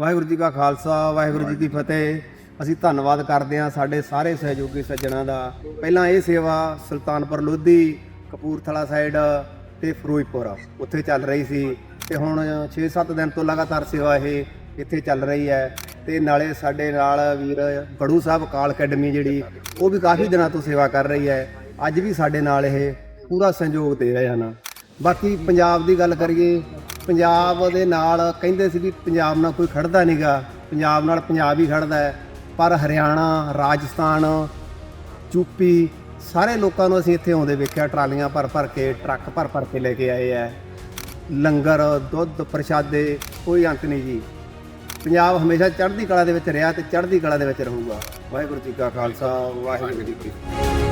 ਵਾਹਿਗੁਰੂ ਜੀ ਕਾ ਖਾਲਸਾ, ਵਾਹਿਗੁਰੂ ਜੀ ਕੀ ਫਤਿਹ। ਅਸੀਂ ਧੰਨਵਾਦ ਕਰਦੇ ਹਾਂ ਸਾਡੇ ਸਾਰੇ ਸਹਿਯੋਗੀ ਸੱਜਣਾ ਦਾ। ਪਹਿਲਾਂ ਇਹ ਸੇਵਾ ਸੁਲਤਾਨਪੁਰ ਲੋਧੀ, ਕਪੂਰਥਲਾ ਸਾਈਡ ਤੇ ਫਿਰੋਜ਼ਪੁਰ ਉੱਥੇ ਚੱਲ ਰਹੀ ਸੀ। ਤੇ ਹੁਣ 6-7 ਦਿਨ ਤੋਂ ਲਗਾਤਾਰ ਸੇਵਾ ਇਹ ਇੱਥੇ ਚੱਲ ਰਹੀ ਹੈ। ਤੇ ਨਾਲੇ ਸਾਡੇ ਨਾਲ ਵੀਰ ਬੜੂ ਸਾਹਿਬ ਕਾਲ ਅਕੈਡਮੀ ਜਿਹੜੀ, ਉਹ ਵੀ ਕਾਫੀ ਦਿਨਾਂ ਤੋਂ ਸੇਵਾ ਕਰ ਰਹੀ ਹੈ। ਅੱਜ ਵੀ ਸਾਡੇ ਨਾਲ ਇਹ ਪੂਰਾ ਸਹਿਯੋਗ ਦੇ ਰਹੇ ਹਨ। ਬਾਕੀ ਪੰਜਾਬ ਦੀ ਗੱਲ ਕਰੀਏ ਪੰਜਾਬ ਦੇ ਨਾਲ ਕਹਿੰਦੇ ਸੀ ਵੀ ਪੰਜਾਬ ਨਾਲ ਕੋਈ ਖੜਦਾ ਨਹੀਂਗਾ ਪੰਜਾਬ ਨਾਲ ਪੰਜਾਬ ਹੀ ਖੜਦਾ ਹੈ। ਪਰ ਹਰਿਆਣਾ, ਰਾਜਸਥਾਨ ਯੂਪੀ ਸਾਰੇ ਲੋਕਾਂ ਨੂੰ ਅਸੀਂ ਇੱਥੇ ਆਉਂਦੇ ਵੇਖਿਆ, ਟਰਾਲੀਆਂ ਭਰ ਭਰ ਕੇ, ਟਰੱਕ ਭਰ ਭਰ ਕੇ ਲੈ ਕੇ ਆਏ ਹੈ। ਲੰਗਰ, ਦੁੱਧ ਪ੍ਰਸ਼ਾਦੇ, ਕੋਈ ਅੰਤ ਨਹੀਂ ਜੀ। ਪੰਜਾਬ ਹਮੇਸ਼ਾ ਚੜ੍ਹਦੀ ਕਲਾ ਦੇ ਵਿੱਚ ਰਿਹਾ ਤੇ ਚੜ੍ਹਦੀ ਕਲਾ ਦੇ ਵਿੱਚ ਰਹੂਗਾ। ਵਾਹਿਗੁਰੂ ਜੀ ਕਾ ਖਾਲਸਾ, ਵਾਹਿਗੁਰੂ ਜੀ ਕੀ ਫਤਿਹ।